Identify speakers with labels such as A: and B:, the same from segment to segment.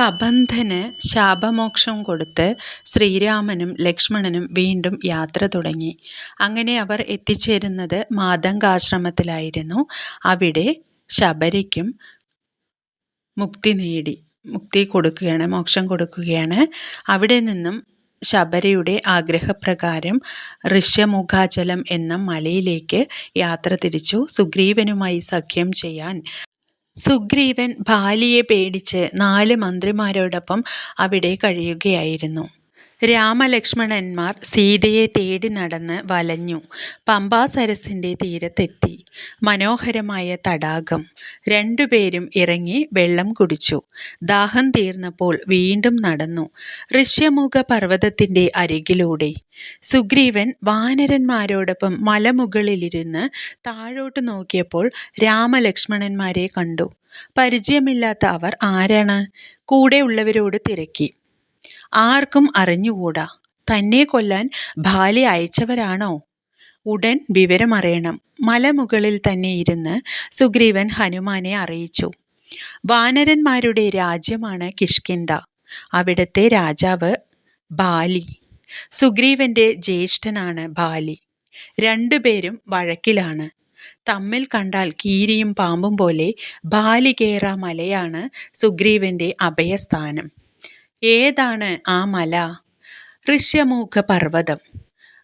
A: കബന്ധന് ശാപമോക്ഷം കൊടുത്ത് ശ്രീരാമനും ലക്ഷ്മണനും വീണ്ടും യാത്ര തുടങ്ങി. അങ്ങനെ അവർ എത്തിച്ചേരുന്നത് മാതങ്കാശ്രമത്തിലായിരുന്നു അവിടെ ശബരിക്കും മുക്തി നേടി മുക്തി കൊടുക്കുകയാണ് മോക്ഷം കൊടുക്കുകയാണ്. അവിടെ നിന്നും ശബരിയുടെ ആഗ്രഹപ്രകാരം ഋഷ്യമുഖാചലം എന്ന മലയിലേക്ക് യാത്ര തിരിച്ചു. സുഗ്രീവനുമായി സഖ്യം ചെയ്യാൻ സുഗ്രീവൻ ബാലിയെ പേടിച്ച് നാല് മന്ത്രിമാരോടൊപ്പം അവിടെ കഴിയുകയായിരുന്നു. രാമലക്ഷ്മണന്മാർ സീതയെ തേടി നടന്ന് വലഞ്ഞു. പമ്പാസരസിന്റെ തീരത്തെത്തി. മനോഹരമായ തടാകം. രണ്ടുപേരും ഇറങ്ങി വെള്ളം കുടിച്ചു. ദാഹം തീർന്നപ്പോൾ വീണ്ടും നടന്നു. ഋഷ്യമുഖ പർവതത്തിന്റെ അരികിലൂടെ. സുഗ്രീവൻ വാനരന്മാരോടൊപ്പം മലമുകളിലിരുന്ന് താഴോട്ട് നോക്കിയപ്പോൾ രാമലക്ഷ്മണന്മാരെ കണ്ടു. പരിചയമില്ലാത്ത അവർ ആരാണ്? കൂടെയുള്ളവരോട് തിരക്കി. ആർക്കും അറിഞ്ഞുകൂടാ. തന്നെ കൊല്ലാൻ ഭാലി അയച്ചവരാണോ? ഉടൻ വിവരമറിയണം. മലമുകളിൽ തന്നെ ഇരുന്ന് സുഗ്രീവൻ ഹനുമാനെ അറിയിച്ചു. വാനരന്മാരുടെ രാജ്യമാണ് കിഷ്കിന്ത അവിടത്തെ രാജാവ് ബാലി. സുഗ്രീവന്റെ ജ്യേഷ്ഠനാണ് ബാലി. രണ്ടുപേരും വഴക്കിലാണ്. തമ്മിൽ കണ്ടാൽ കീരിയും പാമ്പും പോലെ ബാലികേറ മലയാണ് സുഗ്രീവന്റെ അഭയസ്ഥാനം. ഏതാണ് ആ മല? ഋഷ്യമൂഖ പർവതം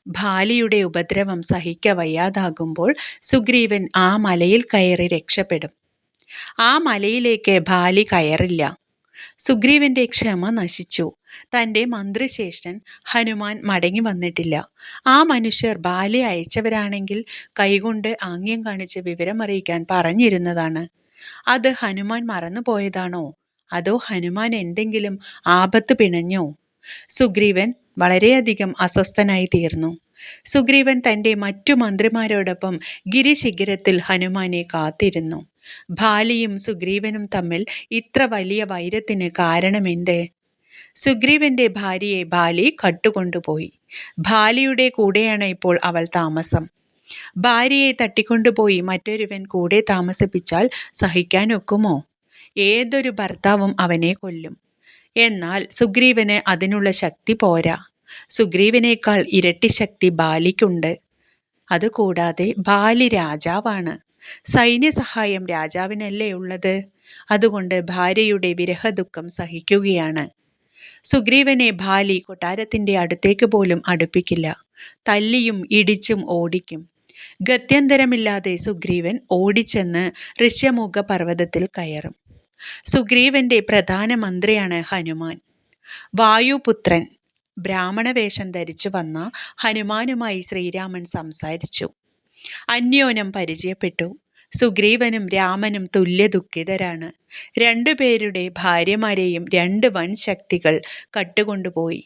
A: ഭാലിയുടെ ഉപദ്രവം സഹിക്ക വയ്യാതാകുമ്പോൾ സുഗ്രീവൻ ആ മലയിൽ കയറി രക്ഷപ്പെടും. ആ മലയിലേക്ക് ഭാലി കയറില്ല. സുഗ്രീവന്റെ ക്ഷമ നശിച്ചു. തന്റെ മന്ത്രിശ്രേഷ്ഠൻ ഹനുമാൻ മടങ്ങി വന്നിട്ടില്ല. ആ മനുഷ്യർ ബാലി അയച്ചവരാണെങ്കിൽ കൈകൊണ്ട് ആംഗ്യം കാണിച്ച് വിവരമറിയിക്കാൻ പറഞ്ഞിരുന്നതാണ്. അത് ഹനുമാൻ മറന്നുപോയതാണോ? അതോ ഹനുമാൻ എന്തെങ്കിലും ആപത്ത് പിണഞ്ഞോ? സുഗ്രീവൻ വളരെയധികം അസ്വസ്ഥനായി തീർന്നു സുഗ്രീവൻ തന്റെ മറ്റു മന്ത്രിമാരോടൊപ്പം ഗിരിശിഖരത്തിൽ ഹനുമാനെ കാത്തിരുന്നു. ഭാലിയും സുഗ്രീവനും തമ്മിൽ ഇത്ര വലിയ വൈരത്തിന് കാരണമെന്ത്? സുഗ്രീവന്റെ ഭാര്യയെ ബാലി കട്ടുകൊണ്ടുപോയി. ഭാലിയുടെ കൂടെയാണ് ഇപ്പോൾ അവൾ താമസം. ഭാര്യയെ തട്ടിക്കൊണ്ടുപോയി മറ്റൊരുവൻ കൂടെ താമസിപ്പിച്ചാൽ സഹിക്കാനൊക്കുമോ? ഏതൊരു ഭർത്താവും അവനെ കൊല്ലും. എന്നാൽ സുഗ്രീവന് അതിനുള്ള ശക്തി പോരാ. സുഗ്രീവനേക്കാൾ ഇരട്ടി ശക്തി ബാലിക്കുണ്ട്. അതുകൂടാതെ ബാലി രാജാവാണ്. സൈന്യസഹായം രാജാവിനല്ലേ ഉള്ളത്. അതുകൊണ്ട് ഭാര്യയുടെ വിരഹദുഃഖം സഹിക്കുകയാണ്. സുഗ്രീവനെ ബാലി കൊട്ടാരത്തിന്റെ അടുത്തേക്ക് പോലും അടുപ്പിക്കില്ല. തല്ലിയും ഇടിച്ചും ഓടിക്കും. ഗത്യന്തരമില്ലാതെ സുഗ്രീവൻ ഓടിച്ചെന്ന് ഋഷ്യമൂഖ പർവതത്തിൽ കയറും. സുഗ്രീവന്റെ പ്രധാനമന്ത്രിയാണ് ഹനുമാൻ. വായുപുത്രൻ. ബ്രാഹ്മണവേഷം ധരിച്ചു വന്ന ഹനുമാനുമായി ശ്രീരാമൻ സംസാരിച്ചു. അന്യോനം പരിചയപ്പെട്ടു. സുഗ്രീവനും രാമനും തുല്യ ദുഃഖിതരാണ്. രണ്ടുപേരുടെ ഭാര്യമാരെയും രണ്ട് വൻ ശക്തികൾ കട്ടുകൊണ്ടുപോയി.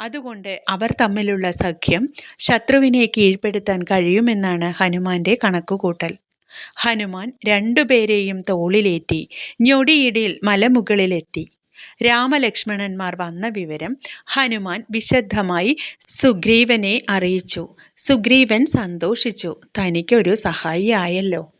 A: അതുകൊണ്ട് അവർ തമ്മിലുള്ള സഖ്യം ശത്രുവിനെ കീഴ്പ്പെടുത്താൻ കഴിയുമെന്നാണ് ഹനുമാന്റെ കണക്കുകൂട്ടൽ. ഹനുമാൻ രണ്ടുപേരെയും തോളിലേറ്റി ഞൊടിയിടിൽ മലമുകളിലെത്തി. രാമലക്ഷ്മണന്മാർ വന്ന വിവരം ഹനുമാൻ വിശദമായി സുഗ്രീവനെ അറിയിച്ചു. സുഗ്രീവൻ സന്തോഷിച്ചു. തനിക്കൊരു സഹായിയായല്ലോ.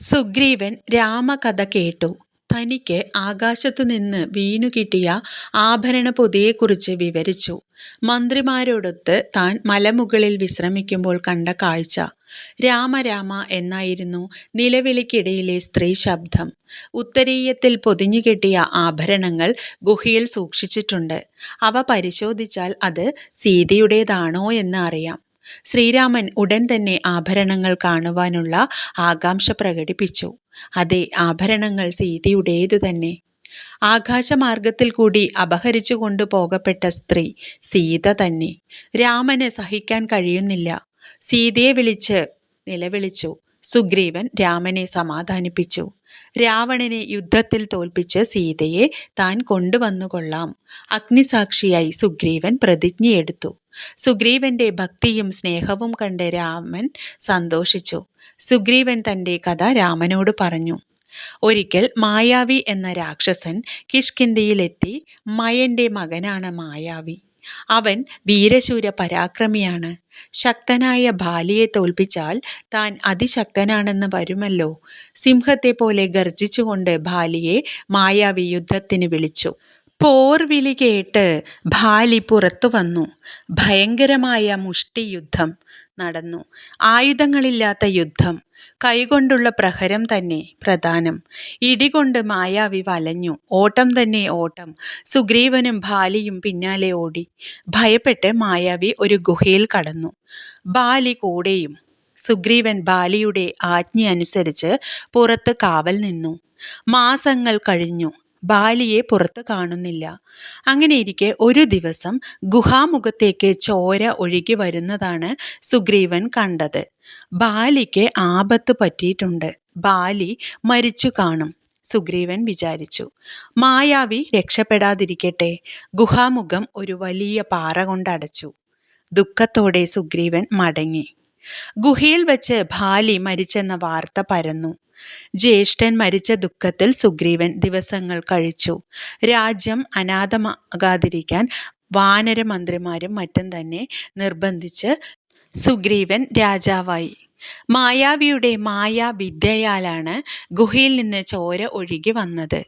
A: സുഗ്രീവൻ രാമകഥ കേട്ടു. തനിക്ക് ആകാശത്തുനിന്ന് വീണുകിട്ടിയ ആഭരണപ്പൊതിയെക്കുറിച്ച് വിവരിച്ചു. മന്ത്രിമാരോടൊത്ത് താൻ മലമുകളിൽ വിശ്രമിക്കുമ്പോൾ കണ്ട കാഴ്ച. രാമരാമ രാമ എന്നായിരുന്നു നിലവിളിക്കിടയിലെ സ്ത്രീ ശബ്ദം ഉത്തരീയത്തിൽ പൊതിഞ്ഞുകെട്ടിയ ആഭരണങ്ങൾ ഗുഹയിൽ സൂക്ഷിച്ചിട്ടുണ്ട്. അവ പരിശോധിച്ചാൽ അത് സീതയുടേതാണോ എന്ന് അറിയാം. ശ്രീരാമൻ ഉടൻ തന്നെ ആഭരണങ്ങൾ കാണുവാനുള്ള ആകാംക്ഷ പ്രകടിപ്പിച്ചു. അതെ ആഭരണങ്ങൾ സീതയുടേതു തന്നെ. ആകാശമാർഗത്തിൽ കൂടി അപഹരിച്ചു കൊണ്ടുപോകപ്പെട്ട സ്ത്രീ സീത തന്നെ. രാമന് സഹിക്കാൻ കഴിയുന്നില്ല. സീതയെ വിളിച്ച് നിലവിളിച്ചു. സുഗ്രീവൻ രാമനെ സമാധാനിപ്പിച്ചു. രാവണനെ യുദ്ധത്തിൽ തോൽപ്പിച്ച് സീതയെ താൻ കൊണ്ടുവന്നുകൊള്ളാം. അഗ്നിസാക്ഷിയായി സുഗ്രീവൻ പ്രതിജ്ഞയെടുത്തു. സുഗ്രീവന്റെ ഭക്തിയും സ്നേഹവും കണ്ട് രാമൻ സന്തോഷിച്ചു. സുഗ്രീവൻ തന്റെ കഥ രാമനോട് പറഞ്ഞു. ഒരിക്കൽ മായാവി എന്ന രാക്ഷസൻ കിഷ്കിന്തിയിലെത്തി മയന്റെ മകനാണ് മായാവി. അവൻ വീരശൂര പരാക്രമിയാണ്. ശക്തനായ ബാലിയെ തോൽപ്പിച്ചാൽ താൻ അതിശക്തനാണെന്ന് വരുമല്ലോ. സിംഹത്തെ പോലെ ഗർജിച്ചുകൊണ്ട് ബാലിയെ മായാവി യുദ്ധത്തിന് വിളിച്ചു. പോർവിളി കേട്ട് ഭാലി പുറത്തു വന്നു. ഭയങ്കരമായ മുഷ്ടിയുദ്ധം. നടന്നു. ആയുധങ്ങളില്ലാത്ത യുദ്ധം. കൈകൊണ്ടുള്ള പ്രഹരം തന്നെ പ്രധാനം. ഇടികൊണ്ട് മായാവി വലഞ്ഞു. ഓട്ടം തന്നെ ഓട്ടം. സുഗ്രീവനും ബാലിയും പിന്നാലെ ഓടി. ഭയപ്പെട്ട് മായാവി ഒരു ഗുഹയിൽ കടന്നു. ബാലി കൂടെയും സുഗ്രീവൻ ബാലിയുടെ ആജ്ഞ അനുസരിച്ച് പുറത്ത് കാവൽ നിന്നു. മാസങ്ങൾ കഴിഞ്ഞു. ബാലിയെ പുറത്ത് കാണുന്നില്ല. അങ്ങനെയിരിക്കെ ഒരു ദിവസം ഗുഹാമുഖത്തേക്ക് ചോര ഒഴുകി വരുന്നതാണ് സുഗ്രീവൻ കണ്ടത്. ബാലിക്ക് ആപത്ത് പറ്റിയിട്ടുണ്ട്. ബാലി മരിച്ചു കാണും സുഗ്രീവൻ വിചാരിച്ചു. മായാവി രക്ഷപ്പെടാതിരിക്കട്ടെ ഗുഹാമുഖം ഒരു വലിയ പാറ കൊണ്ടടച്ചു. ദുഃഖത്തോടെ സുഗ്രീവൻ മടങ്ങി. ഗുഹയിൽ വെച്ച് ബാലി മരിച്ചെന്ന വാർത്ത പരന്നു. ജ്യേഷ്ഠൻ മരിച്ച ദുഃഖത്തിൽ സുഗ്രീവൻ ദിവസങ്ങൾ കഴിച്ചു. രാജ്യം അനാഥമാകാതിരിക്കാൻ വാനരമന്ത്രിമാരും മറ്റും തന്നെ നിർബന്ധിച്ച് സുഗ്രീവൻ രാജാവായി. മായാവിയുടെ മായാവിദ്യയാലാണ് ഗുഹയിൽ നിന്ന് ചോര ഒഴുകി വന്നത്.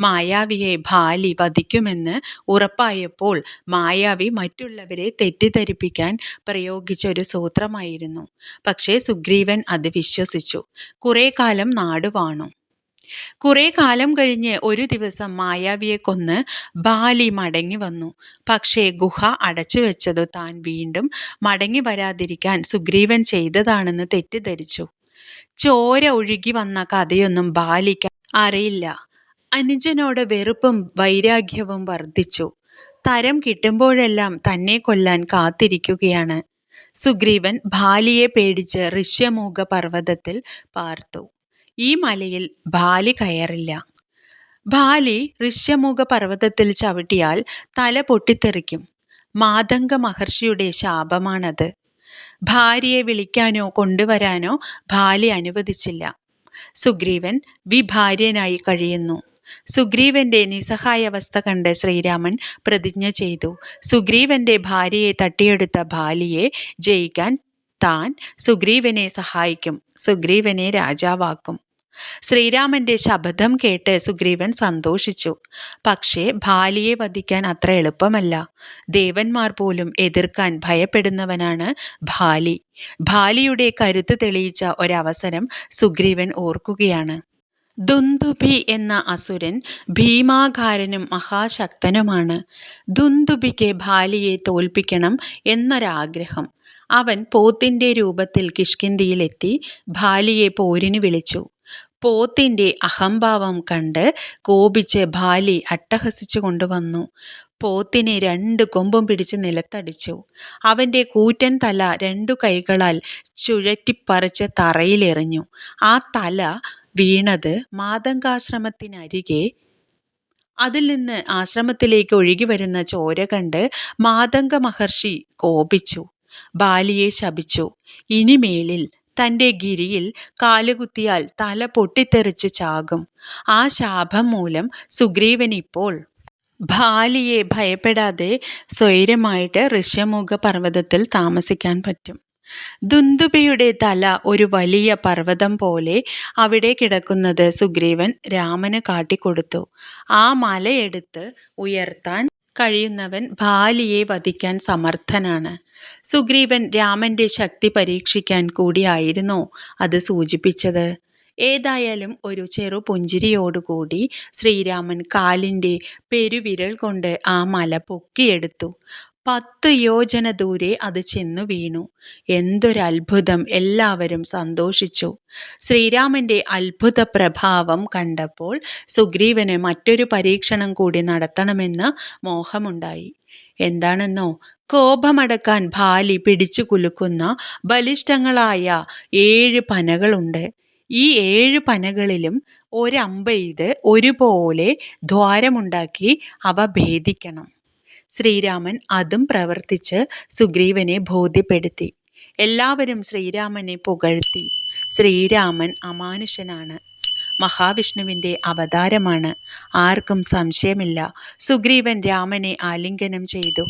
A: മായാവിയെ ബാലി വധിക്കുമെന്ന് ഉറപ്പായപ്പോൾ മായാവി മറ്റുള്ളവരെ തെറ്റിദ്ധരിപ്പിക്കാൻ പ്രയോഗിച്ച ഒരു സൂത്രമായിരുന്നു. പക്ഷേ സുഗ്രീവൻ അത് വിശ്വസിച്ചു. കുറെ കാലം നാടുവാണു കുറെ കാലം കഴിഞ്ഞ് ഒരു ദിവസം മായാവിയെ കൊന്ന് ബാലി മടങ്ങി വന്നു. പക്ഷേ ഗുഹ അടച്ചു വെച്ചത് താൻ വീണ്ടും മടങ്ങി വരാതിരിക്കാൻ സുഗ്രീവൻ ചെയ്തതാണെന്ന് തെറ്റിദ്ധരിച്ചു. ചോര ഒഴുകി വന്ന കഥയൊന്നും ബാലിക്ക് അറിയില്ല. അനുജനോട് വെറുപ്പും വൈരാഗ്യവും വർദ്ധിച്ചു. തരം കിട്ടുമ്പോഴെല്ലാം തന്നെ കൊല്ലാൻ കാത്തിരിക്കുകയാണ്. സുഗ്രീവൻ ബാലിയെ പേടിച്ച് ഋഷ്യമൂഖ പർവതത്തിൽ പാർത്തു. ഈ മലയിൽ ബാലി കയറില്ല. ബാലി ഋഷ്യമുഖ പർവതത്തിൽ ചവിട്ടിയാൽ തല പൊട്ടിത്തെറിക്കും. മാതംഗ മഹർഷിയുടെ ശാപമാണത്. ഭാര്യയെ വിളിക്കാനോ കൊണ്ടുവരാനോ ബാലി അനുവദിച്ചില്ല. സുഗ്രീവൻ വിഭാര്യനായി കഴിയുന്നു. സുഗ്രീവന്റെ നിസ്സഹായാവസ്ഥ കണ്ട് ശ്രീരാമൻ പ്രതിജ്ഞ ചെയ്തു. സുഗ്രീവന്റെ ഭാര്യയെ തട്ടിയെടുത്ത ബാലിയെ ജയിക്കാൻ താൻ സുഗ്രീവനെ സഹായിക്കും. സുഗ്രീവനെ രാജാവാക്കും. ശ്രീരാമന്റെ ശബ്ദം കേട്ട് സുഗ്രീവൻ സന്തോഷിച്ചു. പക്ഷേ ഭാലിയെ വധിക്കാൻ അത്ര എളുപ്പമല്ല. ദേവന്മാർ പോലും എതിർക്കാൻ ഭയപ്പെടുന്നവനാണ് ഭാലി. ഭാലിയുടെ കരുത്ത് തെളിയിച്ച ഒരവസരം സുഗ്രീവൻ ഓർക്കുകയാണ്. ദുന്ദുഭി എന്ന അസുരൻ ഭീമാകാരനും മഹാശക്തനുമാണ്. ദുന്ദുഭിക്ക് ഭാലിയെ തോൽപ്പിക്കണം എന്നൊരാഗ്രഹം. അവൻ പോത്തിന്റെ രൂപത്തിൽ കിഷ്കിന്തിയിലെത്തി ഭാലിയെ പോരിന് വിളിച്ചു. പോത്തിന്റെ അഹംഭാവം കണ്ട് കോപിച്ച് ബാലി അട്ടഹസിച്ചു കൊണ്ടുവന്നു. പോത്തിനെ രണ്ട് കൊമ്പും പിടിച്ച് നിലത്തടിച്ചു. അവന്റെ കൂറ്റൻ തല രണ്ടു കൈകളാൽ ചുഴറ്റിപ്പറിച്ച് തറയിലെറിഞ്ഞു. ആ തല വീണത് മാതങ്കാശ്രമത്തിനരികെ അതിൽ നിന്ന് ആശ്രമത്തിലേക്ക് ഒഴുകി വരുന്ന ചോര കണ്ട് മാതംഗ മഹർഷി കോപിച്ചു. ബാലിയെ ശപിച്ചു. ഇനിമേലിൽ തന്റെ ഗിരിയിൽ കാലുകുത്തിയാൽ തല പൊട്ടിത്തെറിച്ച് ചാകും. ആ ശാപം മൂലം സുഗ്രീവൻ ഇപ്പോൾ ഭാലിയെ ഭയപ്പെടാതെ സ്വൈര്യമായിട്ട് ഋഷ്യമുഖ പർവതത്തിൽ താമസിക്കാൻ പറ്റും. ദുന്ദുബിയുടെ തല ഒരു വലിയ പർവതം പോലെ അവിടെ കിടക്കുന്നത് സുഗ്രീവൻ രാമന് കാട്ടിക്കൊടുത്തു. ആ മലയെടുത്ത് ഉയർത്താൻ കഴിയുന്നവൻ ബാലിയെ വധിക്കാൻ സമർത്ഥനാണ്. സുഗ്രീവൻ രാമന്റെ ശക്തി പരീക്ഷിക്കാൻ കൂടിയായിരുന്നോ അത് സൂചിപ്പിച്ചത്. ഏതായാലും ഒരു ചെറു പുഞ്ചിരിയോടുകൂടി ശ്രീരാമൻ കാലിന്റെ പെരുവിരൽ കൊണ്ട് ആ മല പൊക്കിയെടുത്തു. പത്ത് യോജന ദൂരെ അത് ചെന്നു വീണു. എന്തൊരത്ഭുതം എല്ലാവരും സന്തോഷിച്ചു. ശ്രീരാമന്റെ അത്ഭുത പ്രഭാവം കണ്ടപ്പോൾ സുഗ്രീവന് മറ്റൊരു പരീക്ഷണം കൂടി നടത്തണമെന്ന് മോഹമുണ്ടായി. എന്താണെന്നോ? കോപമടക്കാൻ ഭാലി പിടിച്ചു കുലുക്കുന്ന ബലിഷ്ഠങ്ങളായ ഏഴ് പനകളുണ്ട്. ഈ ഏഴ് പനകളിലും ഒരമ്പെയ്ത് ഒരുപോലെ ദ്വാരമുണ്ടാക്കി അവ ഭേദിക്കണം. ശ്രീരാമൻ അതും പ്രവർത്തിച്ച് സുഗ്രീവനെ ബോധ്യപ്പെടുത്തി. എല്ലാവരും ശ്രീരാമനെ പുകഴ്ത്തി. ശ്രീരാമൻ അമാനുഷനാണ്. മഹാവിഷ്ണുവിന്റെ അവതാരമാണ്. ആർക്കും സംശയമില്ല. സുഗ്രീവൻ രാമനെ ആലിംഗനം ചെയ്തു.